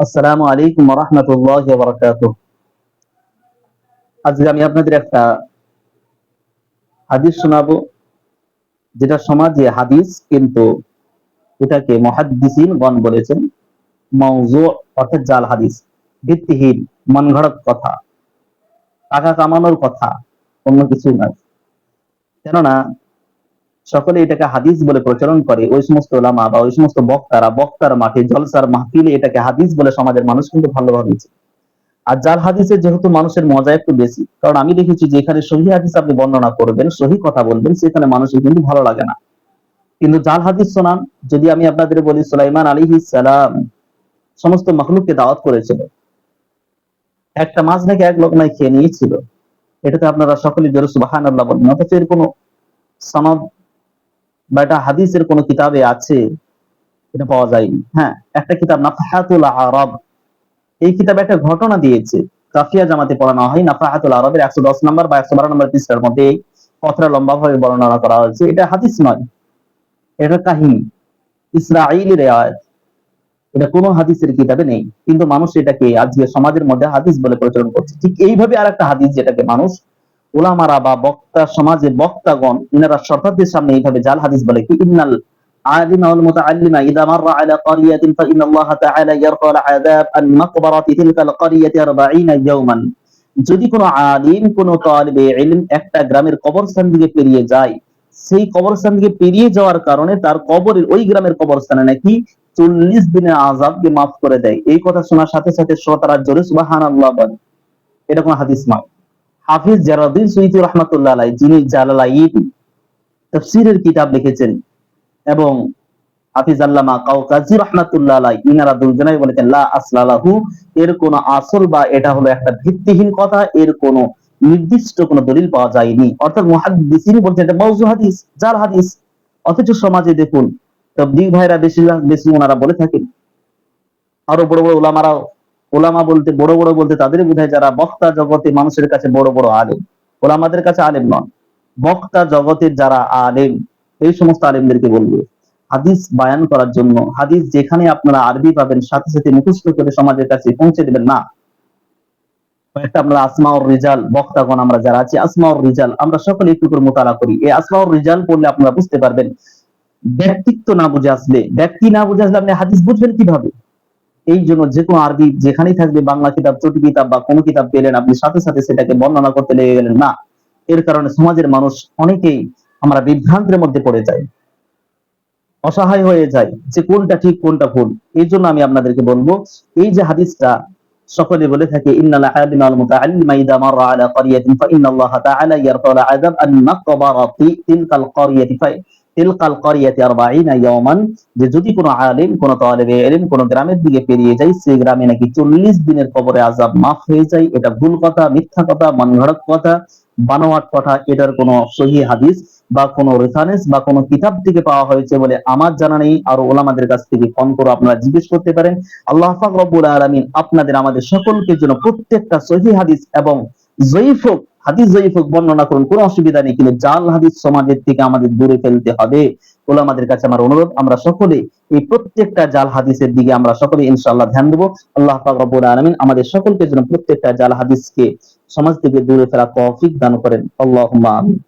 আসসালামু আলাইকুম আজকে আমি আপনাদের একটা হাদিস শোনাবো, যেটা সমাজে হাদিস কিন্তু এটাকে মহাদ্দিসিন গণ বলেছেন মৌজু অর্থাৎ জাল হাদিস, ভিত্তিহীন মন ঘড়ক কথা, টাকা কামানোর কথা, অন্য কিছু নয়। কেননা সকলে এটাকে হাদিস বলে প্রচলন করে। ওই সমস্ত ওলামা বা ওই সমস্ত বক্তারা, বক্তার মাঠে, জলসার মাহফিলে এটাকে হাদিস বলে সমাজের মানুষ কিন্তু ভালোভাবে আর জাল হাদিসের যেহেতু মানুষের মজা একটু বেশি, কারণ আমি দেখেছি যে এখানে সহি হাদিস আপনি বর্ণনা করবেন, সহি কথা বলবেন, সেখানে মানুষের কিন্তু ভালো লাগে না। কিন্তু জাল হাদিস শোনান, যদি আমি আপনাদের বলি সুলাইমান আলী সালাম, সমস্ত মখলুককে দাওয়াত করেছিল। একটা মাছ নাকি এক লোক নাই খেয়ে নিয়েছিল। এটাতে আপনারা সকলে জোরে সুবাহান আল্লাহ বলেন অথচ এর কোনো সনদ বা এটা হাদিসের কোন কিতাবে আছে, এটা পাওয়া যায়নি। হ্যাঁ একটা কিতাব নাফাহাতুল আরব, এই কিতাবে একটা ঘটনা দিয়েছে। কাফিয়া জামাতে পড়ানো হয়, নাফাহাতুল আরবের একশো দশ নম্বর বা একশো বারো নম্বর পৃষ্ঠার মধ্যে এই কথাটা লম্বা ভাবে বর্ণনা করা হয়েছে। এটা হাদিস নয়, এটা কাহিনী। ইসরায়েলি রেওয়ায়ত, এটা কোনো হাদিসের কিতাবে নেই। কিন্তু মানুষ এটাকে আজকে সমাজের মধ্যে হাদিস বলে প্রচলন করছে। ঠিক এইভাবে আর একটা হাদিস যেটাকে মানুষ ওলামারা বা বক্তা সমাজে বক্তাগণ ইনারা সরকারদের সামনে এইভাবে জাল হাদিস বলে কি ইন্নাল عالم والمتعلم إذا مر على قرية فإن الله تعالى يرفع العذاب عن مقبرة تلك القرية أربعين يوما যদি কোনো আলিম কোন তালিবে ইলম একটা গ্রামের কবরস্থান দিকে পেরিয়ে যায় সেই কবরস্থান দিকে পেরিয়ে যাওয়ার কারণে তার কবরের ওই গ্রামের কবরস্থানে নাকি চল্লিশ দিনের আজাবকে মাফ করে দেয় এই কথা শোনার সাথে সাথে শ্রোতারা জোরে সুবাহান আল্লাহ বলে এটা কোন হাদিস নয় হাফিজ জারাদিন সুইতি রহমতুল্লাহ আলাই যিনি জালালাইন তফসিরের কিতাব লিখেছেন এবং হাফিজ আল্লামা কাউকাজি রহমাতুল্লাহ আলাই ইনারা দুজনাই বলেছেন, লা আসলালাহু এর কোন আসল বা এটা হলো একটা ভিত্তিহীন কথা, এর কোন নির্দিষ্ট কোন দলিল পাওয়া যায়নি। অর্থাৎ মুহাদ্দিসিন বলছেন, এটা মওজু হাদিস, জাল হাদিস। অথচ সমাজে দেখুন, তবলিগ ভাইরা বেশিরভাগ, বেশি ওনারা বলে থাকেন। আরও বড় বড় ওলামারাও ওলামা বলতে, বড় বড় বলতে তাদের বোঝায় যারা বক্তা জগতে মানুষের কাছে বড় বড় আলেম। ওলামাদের কাছে আলেম নন, বক্তা জগতের যারা আলেম, এই সমস্ত আলেমদেরকে বলবে। হাদিস বায়ান করার জন্য, হাদিস যেখানে আপনারা আরবি পাবেন, সাথে সাথে মুখস্থ করে সমাজের কাছে পৌঁছে দেবেন না। কয়েকটা আমরা আসমাউর রিজাল, বক্তাগণ আমরা যারা আছি, আসমাউর রিজাল, আমরা সকলে একটু করে মোতালা করি। এই আসমাউর রিজাল পড়লে আপনারা বুঝতে পারবেন, ব্যক্তিত্ব না বুঝে আসলে, ব্যক্তি না বুঝে আসলে আপনি হাদিস বুঝবেন কীভাবে? এই জন্য যে কোনো আরবি যেখানেই থাকবে, বাংলা কিতাব, চটি কিতাব বা কোনো কিতাব পেলেন আপনি সাথে সাথে সেটাকে বর্ণনা করতে লেগে গেলেন, না। এর কারণে সমাজের মানুষ অনেকেই আমরা বিভ্রান্তের মধ্যে পড়ে যাই। অসহায় হয়ে যায় যে কোনটা ঠিক, কোনটা ভুল। এই জন্য আমি আপনাদেরকে বলব, এই যে হাদিসটা সকলে বলে থাকে, ইন্নাল আলিমা আল মুতাআল্লিমা ইদা মাররা আলা তিলকাল ক্বরিয়াতি 40 ইয়াওমান, যে যদি কোনো আলিম, কোনো ইলম কোনো গ্রামের দিকে পেরিয়ে যায়, সেই গ্রামে নাকি 40 দিনের কবরে আযাব মাফ হয়ে যায়। এটা ভুল কথা, মিথ্যা কথা কথা, বানোয়াট কথা, এটার কোনো সহি হাদিস বা কোনো রেফারেন্স বা কোনো কিতাব থেকে পাওয়া হয়েছে বলে আমার জানা নেই। আর ওলামাদের কাছ থেকে ফোন করে আপনারা জিজ্ঞেস করতে পারেন। আল্লাহ পাক রব্বুল আলামিন আপনাদের, আমাদের সকলকে জন্য প্রত্যেকটা সহি হাদিস এবং জয়ীফ হোক, হাদিস জয়ীফ হোক, বর্ণনা করুন, কোনো অসুবিধা নেই, কিন্তু জাল হাদিস সমাজের থেকে আমাদের দূরে ফেলতে হবে ওলামাদের কাছে আমার অনুরোধ। আমরা সকলে এই প্রত্যেকটা জাল হাদিসের দিকে আমরা সকলে ইনশাল্লাহ ধ্যান দেবো। আল্লাহ রব্বুল আলামিন আমাদের সকলকে যেন প্রত্যেকটা জাল হাদিসকে সমাজ থেকে দূরে ফেলা তৌফিক দান করেন। আল্লাহ আমিন।